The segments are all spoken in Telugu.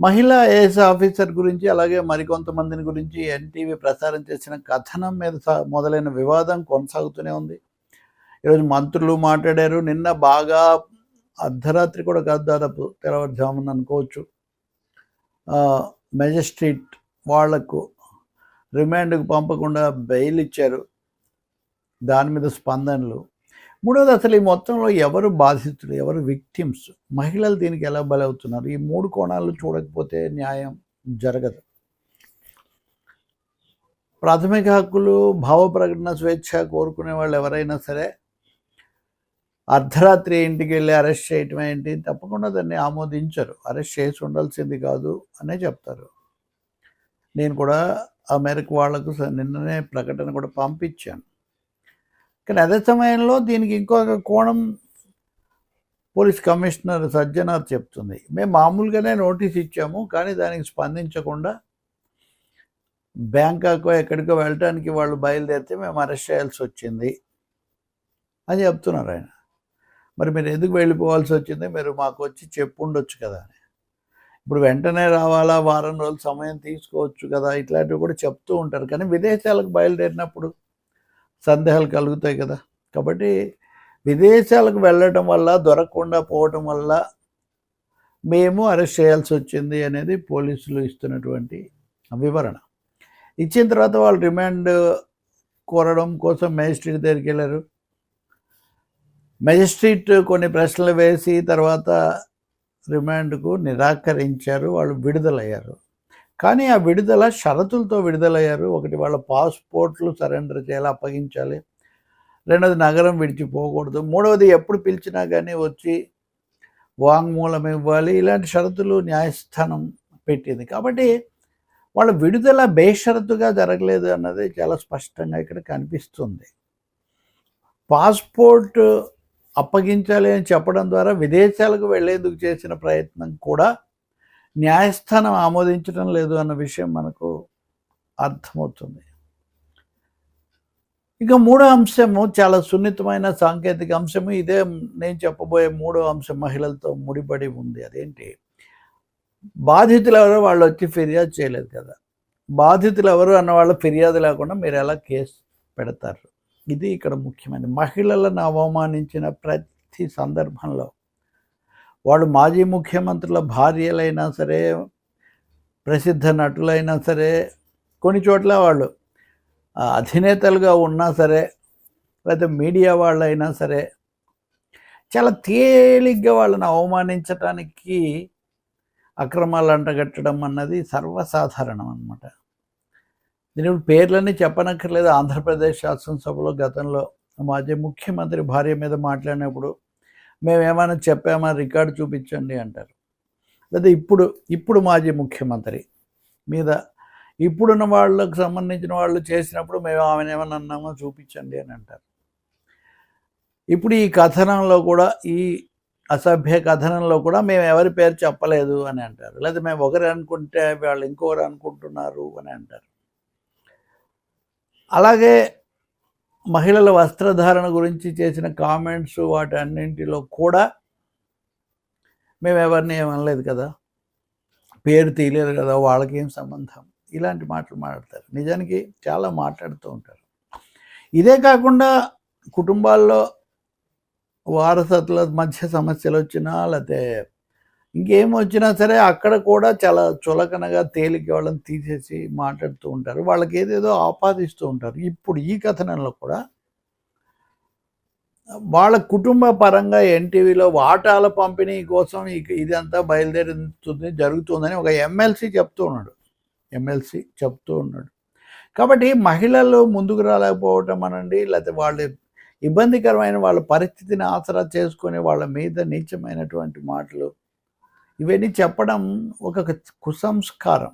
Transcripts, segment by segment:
మహిళా ఏఎస్ ఆఫీసర్ గురించి అలాగే మరికొంతమందిని గురించి ఎన్టీవీ ప్రసారం చేసిన కథనం మీద మొదలైన వివాదం కొనసాగుతూనే ఉంది. ఈరోజు మంత్రులు మాట్లాడారు. నిన్న బాగా అర్ధరాత్రి కూడా కాదు దాదాపు తెల్లవారుజామున అనుకోవచ్చు. మెజిస్ట్రేట్ వాళ్ళకు రిమాండ్కు పంపకుండా బెయిల్ ఇచ్చారు. దాని మీద స్పందనలు. మూడవది అసలు ఈ మొత్తంలో ఎవరు బాధితులు ఎవరు విక్టిమ్స్ మహిళలు దీనికి ఎలా బలవుతున్నారు? ఈ మూడు కోణాలు చూడకపోతే న్యాయం జరగదు. ప్రాథమిక హక్కులు భావ ప్రకటన స్వేచ్ఛ కోరుకునే వాళ్ళు ఎవరైనా సరే అర్ధరాత్రి ఇంటికి వెళ్ళి అరెస్ట్ చేయటం ఏంటి? తప్పకుండా దాన్ని ఆమోదించరు. అరెస్ట్ చేసి ఉండాల్సింది కాదు అనే చెప్తారు. నేను కూడా ఆ మేరకు వాళ్ళకు స- నిన్ననే ప్రకటన కూడా పంపించాను. కానీ అదే సమయంలో దీనికి ఇంకొక కోణం పోలీస్ కమిషనర్ సజ్జనార్ చెప్తుంది. మేము మామూలుగానే నోటీస్ ఇచ్చాము కానీ దానికి స్పందించకుండా బ్యాంకాకో ఎక్కడికో వెళ్ళటానికి వాళ్ళు బయలుదేరితే మేము అరెస్ట్ చేయాల్సి వచ్చింది అని చెప్తున్నారు ఆయన. మరి మీరు ఎందుకు వెళ్ళిపోవాల్సి వచ్చింది? మీరు మాకు వచ్చి చెప్పుండొచ్చు కదా అని. ఇప్పుడు వెంటనే రావాలా? వారం రోజులు సమయం తీసుకోవచ్చు కదా? ఇట్లాంటివి కూడా చెప్తూ ఉంటారు. కానీ విదేశాలకు బయలుదేరినప్పుడు సందేహాలు కలుగుతాయి కదా. కాబట్టి విదేశాలకు వెళ్ళటం వల్ల దొరకకుండా పోవటం వల్ల మేము అరెస్ట్ చేయాల్సి వచ్చింది అనేది పోలీసులు ఇస్తున్నటువంటి వివరణ. ఇచ్చిన తర్వాత వాళ్ళు రిమాండ్ కోరడం కోసం మేజిస్ట్రేట్ దగ్గరికి వెళ్ళారు. మెజిస్ట్రేట్ కొన్ని ప్రశ్నలు వేసి తర్వాత రిమాండ్కు నిరాకరించారు. వాళ్ళు విడుదలయ్యారు. కానీ ఆ విడుదల షరతులతో విడుదలయ్యారు. ఒకటి వాళ్ళ పాస్పోర్ట్లు సరెండర్ చేయాలి అప్పగించాలి. రెండవది నగరం విడిచిపోకూడదు మూడవది ఎప్పుడు పిలిచినా కానీ వచ్చి వాంగ్మూలం ఇవ్వాలి. ఇలాంటి షరతులు న్యాయస్థానం పెట్టింది. కాబట్టి వాళ్ళ విడుదల బేషరతుగా జరగలేదు అన్నది చాలా స్పష్టంగా ఇక్కడ కనిపిస్తుంది. పాస్పోర్ట్ అప్పగించాలి అని చెప్పడం ద్వారా విదేశాలకు వెళ్ళేందుకు చేసిన ప్రయత్నం కూడా న్యాయస్థానం ఆమోదించడం లేదు అన్న విషయం మనకు అర్థమవుతుంది. ఇక మూడో అంశము చాలా సున్నితమైన సాంకేతిక అంశము. ఇదే నేను చెప్పబోయే మూడో అంశం మహిళలతో ముడిపడి ఉంది. అదేంటి? బాధితులు ఎవరో వాళ్ళు వచ్చి ఫిర్యాదు చేయలేదు కదా. బాధితులు ఎవరు అన్న వాళ్ళ ఫిర్యాదు లేకుండా మీరు ఎలా కేసు పెడతారు? ఇది ఇక్కడ ముఖ్యమైనది. మహిళలను అవమానించిన ప్రతి సందర్భంలో వాళ్ళు మాజీ ముఖ్యమంత్రుల భార్యలైనా సరే ప్రసిద్ధ నటులైనా సరే కొన్ని చోట్ల వాళ్ళు అధినేతలుగా ఉన్నా సరే లేకపోతే మీడియా వాళ్ళైనా సరే చాలా తేలిగ్గా వాళ్ళని అవమానించటానికి అక్రమాలు అంటగట్టడం అన్నది సర్వసాధారణం అన్నమాట. దీని పేర్లన్నీ చెప్పనక్కర్లేదు. ఆంధ్రప్రదేశ్ శాసనసభలో గతంలో మాజీ ముఖ్యమంత్రి భార్య మీద మాట్లాడినప్పుడు మేము ఏమైనా చెప్పామా రికార్డు చూపించండి అంటారు. లేదా ఇప్పుడు ఇప్పుడు మాజీ ముఖ్యమంత్రి మీద ఇప్పుడున్న వాళ్ళకు సంబంధించిన వాళ్ళు చేసినప్పుడు మేము ఆమెను ఏమన్నా అన్నామో చూపించండి అని అంటారు. ఇప్పుడు ఈ కథనంలో కూడా ఈ అసభ్య కథనంలో కూడా మేము ఎవరి పేరు చెప్పలేదు అని అంటారు. లేదా మేము ఒకరు అనుకుంటే వాళ్ళు ఇంకొకరు అనుకుంటున్నారు అని అంటారు. అలాగే మహిళల వస్త్రధారణ గురించి చేసిన కామెంట్స్ వాటి అన్నింటిలో కూడా మేము ఎవరిని ఏమనలేదు కదా. పేరు తీయలేదు కదా వాళ్ళకి ఏం సంబంధం? ఇలాంటి మాటలు మాట్లాడతారు. నిజానికి చాలా మాట్లాడుతూ ఉంటారు. ఇదే కాకుండా కుటుంబాల్లో వారసత్ల మధ్య సమస్యలు వచ్చినా లేకపోతే ఇంకేం వచ్చినా సరే అక్కడ కూడా చాలా చులకనగా తేలిక వాళ్ళని తీసేసి మాట్లాడుతూ ఉంటారు. వాళ్ళకి ఏదేదో ఆపాదిస్తూ ఉంటారు. ఇప్పుడు ఈ కథనంలో కూడా వాళ్ళ కుటుంబ పరంగా ఎన్టీవీలో వాటాల పంపిణీ కోసం ఇదంతా బయలుదేరుతుంది జరుగుతుందని ఒక ఎమ్మెల్సీ చెప్తూ ఉన్నాడు. ఎమ్మెల్సీ చెప్తూ ఉన్నాడు. కాబట్టి మహిళలు ముందుకు రాలేకపోవటం అనండి లేకపోతే వాళ్ళ ఇబ్బందికరమైన వాళ్ళ పరిస్థితిని ఆసరా చేసుకొని వాళ్ళ మీద నీచమైనటువంటి మాటలు ఇవన్నీ చెప్పడం ఒక కుసంస్కారం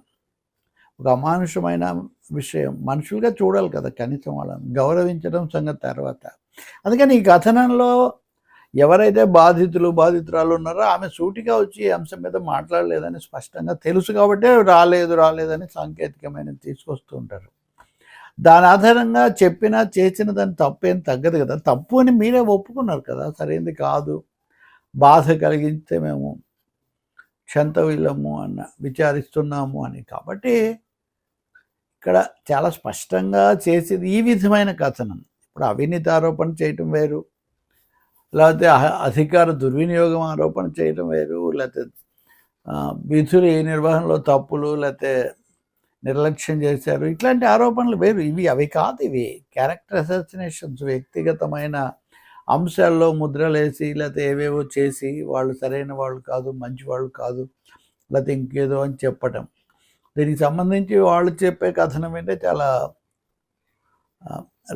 ఒక అమానుషమైన విషయం. మనుషులుగా చూడాలి కదా కనీసం వాళ్ళని గౌరవించడం సంగతి తర్వాత. అందుకని ఈ కథనంలో ఎవరైతే బాధితులు బాధితురాలు ఉన్నారో ఆమె సూటిగా వచ్చి ఈ అంశం మీద మాట్లాడలేదని స్పష్టంగా తెలుసు కాబట్టి రాలేదు రాలేదని సాంకేతికమైన తీసుకొస్తూ ఉంటారు. దాని ఆధారంగా చెప్పిన చేసిన దాని తప్పేం తగ్గదు కదా. తప్పు అని మీరే ఒప్పుకున్నారు కదా. సరైనది కాదు. బాధ కలిగిస్తే మేము క్షంతవిలము అన్న విచారిస్తున్నాము అని. కాబట్టి ఇక్కడ చాలా స్పష్టంగా చేసేది ఈ విధమైన కథనం. ఇప్పుడు అవినీతి ఆరోపణ చేయటం వేరు లేకపోతే అహ- అధికార దుర్వినియోగం ఆరోపణ చేయటం వేరు లేకపోతే విధులు ఏ నిర్వహణలో తప్పులు లేకపోతే నిర్లక్ష్యం చేశారు ఇట్లాంటి ఆరోపణలు వేరు. ఇవి అవి కాదు ఇవి. క్యారెక్టర్ అసాసినేషన్స్ వ్యక్తిగతమైన అంశాల్లో ముద్రలేసి లేకపోతే ఏవేవో చేసి వాళ్ళు సరైన వాళ్ళు కాదు మంచి వాళ్ళు కాదు లేకపోతే ఇంకేదో అని చెప్పటం. దీనికి సంబంధించి వాళ్ళు చెప్పే కథనం ఏంటంటే చాలా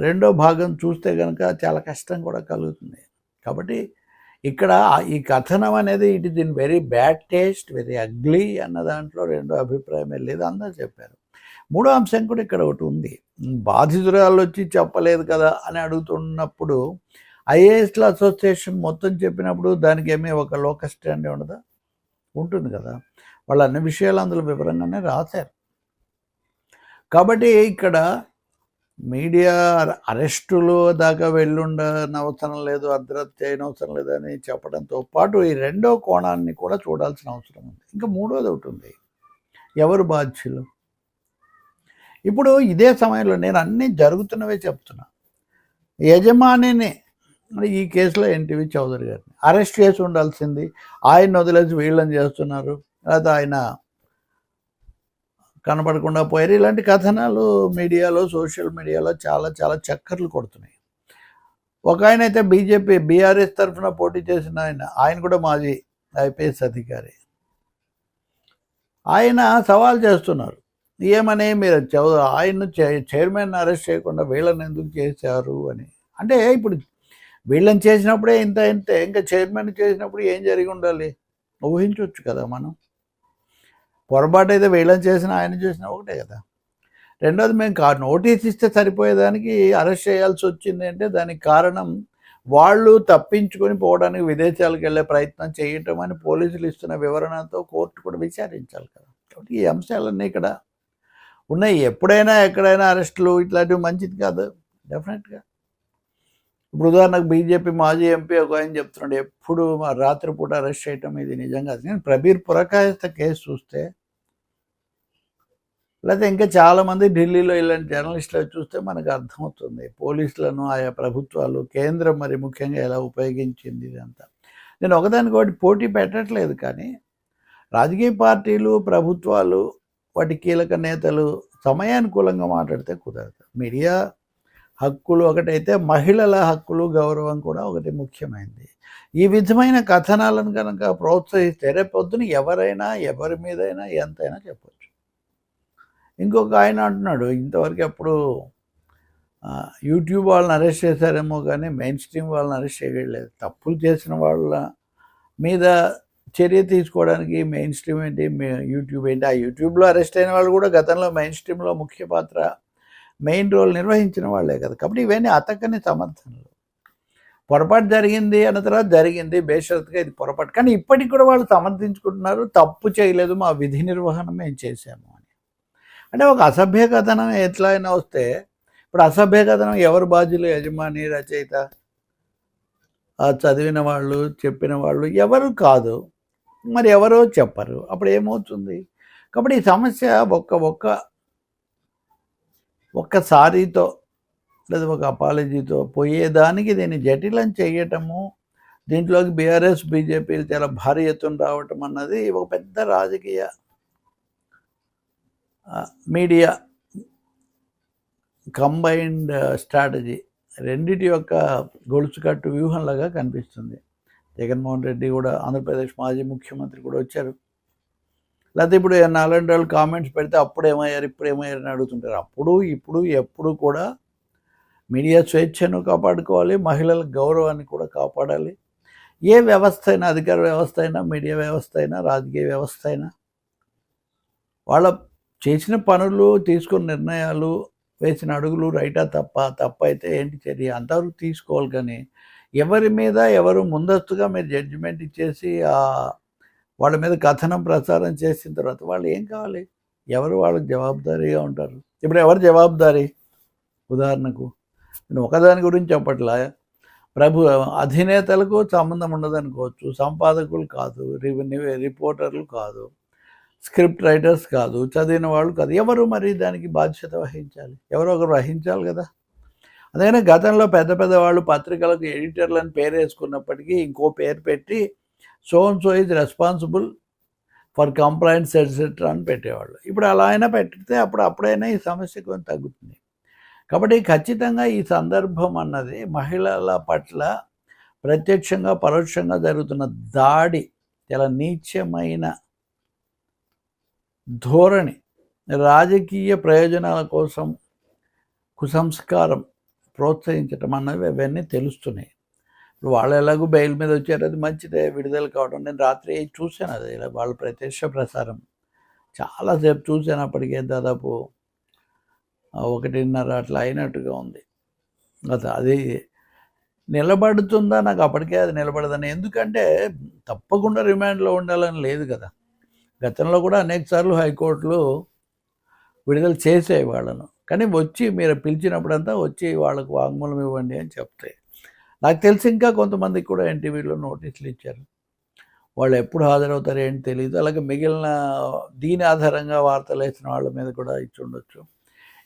రెండో భాగం చూస్తే కనుక చాలా కష్టం కూడా కలుగుతుంది. కాబట్టి ఇక్కడ ఈ కథనం అనేది it is in very bad taste very ugly అన్న దాంట్లో రెండో అభిప్రాయం లేదు అందరూ చెప్పారు. మూడో అంశం కూడా ఇక్కడ ఒకటి ఉంది. బాధితురాలు వచ్చి చెప్పలేదు కదా అని అడుగుతున్నప్పుడు ఐఏఎస్ల అసోసియేషన్ మొత్తం చెప్పినప్పుడు దానికి ఏమీ ఒక లోక స్టాండ్ ఉండదా? ఉంటుంది కదా. వాళ్ళు అన్ని విషయాలు అందులో వివరంగానే రాశారు. కాబట్టి ఇక్కడ మీడియా అరెస్టులు దాకా వెళ్ళుండని అవసరం లేదు అర్ధరత్ చేయని అవసరం లేదని చెప్పడంతో పాటు ఈ రెండో కోణాన్ని కూడా చూడాల్సిన అవసరం ఉంది. ఇంకా మూడోది ఒకటి ఉంది. ఎవరు బాధ్యులు? ఇప్పుడు ఇదే సమయంలో నేను అన్నీ జరుగుతున్నవే చెప్తున్నా. యజమానిని ఈ కేసులో ఎన్టీవీ చౌదరి గారిని. అరెస్ట్ చేసి ఉండాల్సింది. ఆయన వదిలేసి వీళ్ళని చేస్తున్నారు. లేదా ఆయన కనపడకుండా పోయారు. ఇలాంటి కథనాలు మీడియాలో సోషల్ మీడియాలో చాలా చాలా చక్కర్లు కొడుతున్నాయి. ఒక ఆయన అయితే బీజేపీ బీఆర్ఎస్ తరఫున పోటీ చేసిన ఆయన ఆయన కూడా మాజీ ఐపీఎస్ అధికారి. ఆయన సవాల్ చేస్తున్నారు. ఏమని మీరు చౌ ఆయన చైర్మన్ అరెస్ట్ చేయకుండా వీళ్ళని ఎందుకు చేశారు అని. అంటే ఇప్పుడు వీళ్ళని చేసినప్పుడే ఇంత అంతే ఇంకా చైర్మన్ చేసినప్పుడు ఏం జరిగి ఉండాలి? ఊహించవచ్చు కదా మనం. పొరపాటు అయితే వీళ్ళని చేసిన ఆయన చేసినా ఒకటే కదా. రెండోది మేము కా నోటీస్ ఇస్తే సరిపోయేదానికి అరెస్ట్ చేయాల్సి వచ్చింది అంటే దానికి కారణం వాళ్ళు తప్పించుకొని పోవడానికి విదేశాలకు వెళ్ళే ప్రయత్నం చేయటం అని పోలీసులు ఇస్తున్న వివరణతో కోర్టు కూడా విచారించాలి కదా. కాబట్టి ఈ అంశాలన్నీ ఇక్కడ ఉన్నాయి. ఎప్పుడైనా ఎక్కడైనా అరెస్టులు ఇట్లాంటివి మంచిది కాదు. డెఫినెట్గా. ఇప్పుడు ఉదాహరణకు బీజేపీ మాజీ ఎంపీ ఒక ఆయన చెప్తున్నాడు ఎప్పుడు మా రాత్రిపూట అరెస్ట్ చేయటం ఇది నిజంగా నేను ప్రబీర్ పురకాయస్త కేసు చూస్తే లేకపోతే ఇంకా చాలామంది ఢిల్లీలో ఇలాంటి జర్నలిస్టులు చూస్తే మనకు అర్థమవుతుంది పోలీసులను ఆయా ప్రభుత్వాలు కేంద్రం మరి ముఖ్యంగా ఎలా ఉపయోగించింది ఇదంతా. నేను ఒకదానికి ఒకటి పోటీ పెట్టట్లేదు కానీ రాజకీయ పార్టీలు ప్రభుత్వాలు వాటి కీలక నేతలు సమయానుకూలంగా మాట్లాడితే కుదరదు. మీడియా హక్కులు ఒకటైతే మహిళల హక్కులు గౌరవం కూడా ఒకటి ముఖ్యమైనది ఈ విధమైన కథనాలను కనుక ప్రోత్సహిస్తే రేపొద్దున ఎవరైనా ఎవరి మీదైనా ఎంతైనా చెప్పచ్చు. ఇంకొక ఆయన అంటున్నాడు ఇంతవరకు ఎప్పుడు యూట్యూబ్ వాళ్ళని అరెస్ట్ చేశారేమో కానీ మెయిన్ స్ట్రీమ్ వాళ్ళని అరెస్ట్ చేయలేదు. తప్పులు చేసిన వాళ్ళ మీద చర్య తీసుకోవడానికి మెయిన్ స్ట్రీమ్ ఏంటి యూట్యూబ్ ఏంటి? ఆ యూట్యూబ్లో అరెస్ట్ అయిన వాళ్ళు కూడా గతంలో మెయిన్ స్ట్రీమ్లో ముఖ్య పాత్ర మెయిన్ రోల్ నిర్వహించిన వాళ్ళే కదా. కాబట్టి ఇవన్నీ అతకని సమర్థనలు. పొరపాటు జరిగింది అన్న తర్వాత జరిగింది బేషరత్గా ఇది పొరపాటు. కానీ ఇప్పటికి కూడా వాళ్ళు సమర్థించుకుంటున్నారు తప్పు చేయలేదు మా విధి నిర్వహణ మేము చేశాము అని. అంటే ఒక అసభ్య కథనం ఎట్లా అయినా వస్తే ఇప్పుడు అసభ్య కథనం ఎవరు బాధ్యులు? యజమాని రచయిత? చదివిన వాళ్ళు చెప్పిన వాళ్ళు ఎవరు కాదు. మరి ఎవరో చెప్పరు. అప్పుడు ఏమవుతుంది? కాబట్టి ఈ సమస్య ఒక్క ఒక్క ఒక్కసారితో లేదా ఒక అపాలజీతో పోయేదానికి దీన్ని జటిలం చేయటము దీంట్లోకి బీఆర్ఎస్ బీజేపీలు చాలా భారీ ఎత్తున రావటం అన్నది ఒక పెద్ద రాజకీయ మీడియా కంబైన్డ్ స్ట్రాటజీ రెండిటి యొక్క గొలుసుకట్టు వ్యూహంలాగా కనిపిస్తుంది. జగన్మోహన్ రెడ్డి కూడా ఆంధ్రప్రదేశ్ మాజీ ముఖ్యమంత్రి కూడా వచ్చారు. లేకపోతే ఇప్పుడు నాలుగు రోజులు కామెంట్స్ పెడితే అప్పుడు ఏమయ్యారు ఇప్పుడు ఏమయ్యారు అని అడుగుతుంటారు. అప్పుడు ఇప్పుడు ఎప్పుడు కూడా మీడియా స్వేచ్ఛను కాపాడుకోవాలి మహిళల గౌరవాన్ని కూడా కాపాడాలి. ఏ వ్యవస్థ అయినా అధికార వ్యవస్థ అయినా మీడియా వ్యవస్థ అయినా రాజకీయ వ్యవస్థ అయినా వాళ్ళ చేసిన పనులు తీసుకున్న నిర్ణయాలు వేసిన అడుగులు రైటా తప్ప తప్ప అయితే ఏంటి చర్య? అంతవరకు తీసుకోవాలి కానీ ఎవరి మీద ఎవరు ముందస్తుగా మీరు జడ్జిమెంట్ ఇచ్చేసి వాళ్ళ మీద కథనం ప్రచారం చేసిన తర్వాత వాళ్ళు ఏం కావాలి? ఎవరు వాళ్ళకి జవాబుదారీగా ఉంటారు? ఇప్పుడు ఎవరు జవాబుదారీ? ఉదాహరణకు నేను ఒకదాని గురించి చెప్పట్లా ప్రభు అధినేతలకు సంబంధం ఉండదనుకోవచ్చు సంపాదకులు కాదు రివెన్యూ రిపోర్టర్లు కాదు స్క్రిప్ట్ రైటర్స్ కాదు చదివిన వాళ్ళు కాదు. ఎవరు మరి దానికి బాధ్యత వహించాలి? ఎవరో ఒకరు వహించాలి కదా. అందుకనే గతంలో పెద్ద పెద్ద వాళ్ళు పత్రికలకు ఎడిటర్లను పేరు వేసుకున్నప్పటికీ ఇంకో పేరు పెట్టి so and so is responsible for complaints etcetera అని పెట్టేవాళ్ళు. ఇప్పుడు అలా అయినా పెట్టితే అప్పుడు అప్పుడైనా ఈ సమస్య కొంచెం తగ్గుతుంది. కాబట్టి ఖచ్చితంగా ఈ సందర్భం అన్నది మహిళల పట్ల ప్రత్యక్షంగా పరోక్షంగా జరుగుతున్న దాడి చాలా నీచమైన ధోరణి. రాజకీయ ప్రయోజనాల కోసం కుసంస్కారం ప్రోత్సహించటం అన్నవి అవన్నీ తెలుస్తున్నాయి. ఇప్పుడు వాళ్ళు ఎలాగో బెయిల్ మీద వచ్చారు అది మంచిదే విడుదల కావడం. నేను రాత్రి చూశాను అది ఇలా వాళ్ళ ప్రత్యక్ష ప్రసారం. చాలాసేపు చూశాను అప్పటికే దాదాపు ఒకటిన్నర అట్లా అయినట్టుగా ఉంది. అది అది నిలబడుతుందా? నాకు అప్పటికే అది నిలబడదని. ఎందుకంటే తప్పకుండా రిమాండ్లో ఉండాలని లేదు కదా. గతంలో కూడా అనేక సార్లు హైకోర్టులు విడుదల చేసాయి వాళ్ళను కానీ వచ్చి మీరు పిలిచినప్పుడంతా వచ్చి వాళ్ళకు వాంగ్మూలం ఇవ్వండి అని చెప్తాయి నాకు తెలిసి ఇంకా కొంతమందికి కూడా ఎన్టీవీలో నోటీసులు ఇచ్చారు. వాళ్ళు ఎప్పుడు హాజరవుతారు ఏంటి తెలియదు అలాగే మిగిలిన దీని ఆధారంగా వార్తలు వేసిన వాళ్ళ మీద కూడా ఇచ్చి ఉండొచ్చు.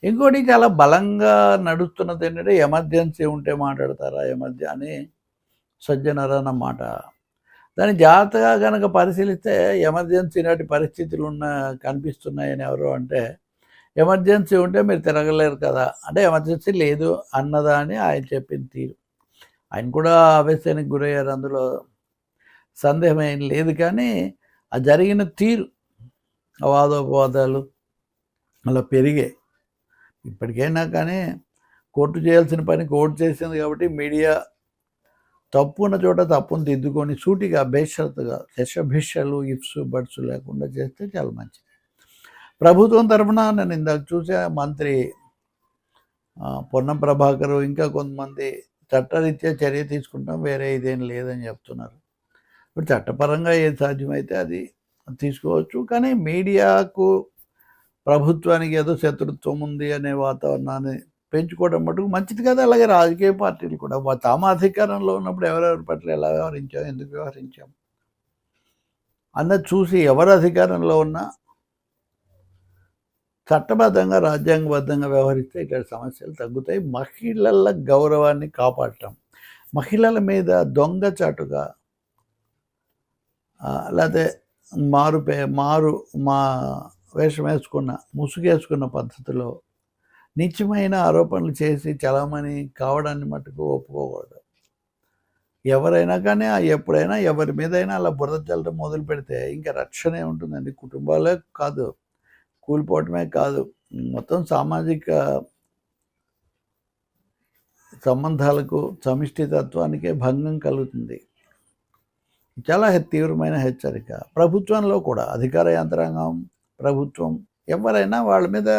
ఇంకోటి చాలా బలంగా నడుస్తున్నది ఏంటంటే ఎమర్జెన్సీ ఉంటే మాట్లాడతారా ఎమర్జె అని సజ్జనరన్న మాట. దాన్ని జాగ్రత్తగా కనుక పరిశీలిస్తే ఎమర్జెన్సీ నాటి పరిస్థితులు ఉన్న కనిపిస్తున్నాయని ఎవరు అంటే ఎమర్జెన్సీ ఉంటే మీరు తిరగలేరు కదా అంటే ఎమర్జెన్సీ లేదు అన్నదా అని ఆయన చెప్పిన తీరు. ఆయన కూడా ఆవేశానికి గురయ్యారు. అందులో సందేహం ఏం లేదు కానీ ఆ జరిగిన తీరు వాదోపవాదాలు అలా పెరిగాయి ఇప్పటికైనా కానీ కోర్టు చేయాల్సిన పని కోర్టు చేసింది కాబట్టి మీడియా తప్పు ఉన్న చోట తప్పును దిద్దుకొని సూటిగా బేషరతుగా శశభిషలు ఇఫ్స్ బడ్స్ లేకుండా చేస్తే చాలా మంచిది. ప్రభుత్వం తరఫున నేను ఇందాక చూసా మంత్రి పొన్నం ప్రభాకరు ఇంకా కొంతమంది చట్టరీత్యా చర్య తీసుకుంటాం వేరే ఇదేం లేదని చెప్తున్నారు. ఇప్పుడు చట్టపరంగా ఏది సాధ్యమైతే అది తీసుకోవచ్చు. కానీ మీడియాకు ప్రభుత్వానికి ఏదో శత్రుత్వం ఉంది అనే వాతావరణాన్ని పెంచుకోవడం మటుకు మంచిది కదా. అలాగే రాజకీయ పార్టీలు కూడా తామ అధికారంలో ఉన్నప్పుడు ఎవరెవరి పట్ల ఎలా వ్యవహరించాం ఎందుకు వ్యవహరించాం? అన్నది చూసి ఎవరు అధికారంలో ఉన్నా చట్టబద్ధంగా రాజ్యాంగబద్ధంగా వ్యవహరిస్తే ఇక్కడ సమస్యలు తగ్గుతాయి. మహిళల గౌరవాన్ని కాపాడటం. మహిళల మీద దొంగచాటుగా లేకపోతే మారుపే మారు మా వేషం వేసుకున్న ముసుగేసుకున్న పద్ధతిలో నిత్యమైన ఆరోపణలు చేసి చలామణి కావడాన్ని మటుకు ఒప్పుకోకూడదు. ఎవరైనా కానీ ఎప్పుడైనా ఎవరి మీదైనా అలా బురద చల్లడం మొదలు పెడితే ఇంకా రక్షణే ఉంటుందండి. కుటుంబాలే కాదు. కూలిపోవటమే కాదు. మొత్తం సామాజిక సంబంధాలకు సమిష్టి తత్వానికే భంగం కలుగుతుంది. చాలా తీవ్రమైన హెచ్చరిక. ప్రభుత్వంలో కూడా అధికార యంత్రాంగం ప్రభుత్వం ఎవరైనా వాళ్ళ మీద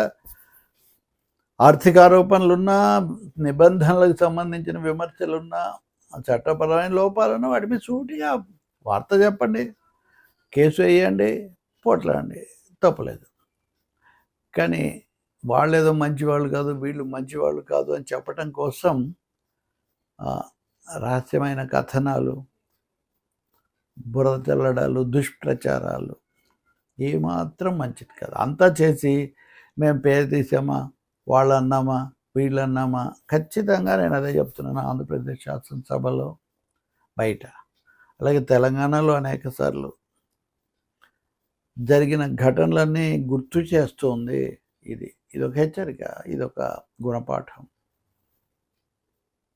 ఆర్థిక ఆరోపణలున్నా నిబంధనలకు సంబంధించిన విమర్శలున్నా చట్టపరమైన లోపాలను వాటి మీద సూటిగా వార్త చెప్పండి కేసు వేయండి పోట్లాడండి. తప్పలేదు. కానీ వాళ్ళేదో మంచివాళ్ళు కాదు వీళ్ళు మంచివాళ్ళు కాదు అని చెప్పటం కోసం రహస్యమైన కథనాలు బురద తెల్లడాలు దుష్ప్రచారాలు ఏమాత్రం మంచిది కాదు. అంతా చేసి మేము పేరు తీసామా వాళ్ళు అన్నామా వీళ్ళు అన్నామా ఖచ్చితంగా నేను అదే చెప్తున్నాను ఆంధ్రప్రదేశ్ శాసనసభలో బయట. అలాగే తెలంగాణలో అనేక సార్లు జరిగిన ఘటనలన్నీ గుర్తు చేస్తుంది. ఇది ఇదొక హెచ్చరిక ఇదొక గుణపాఠం.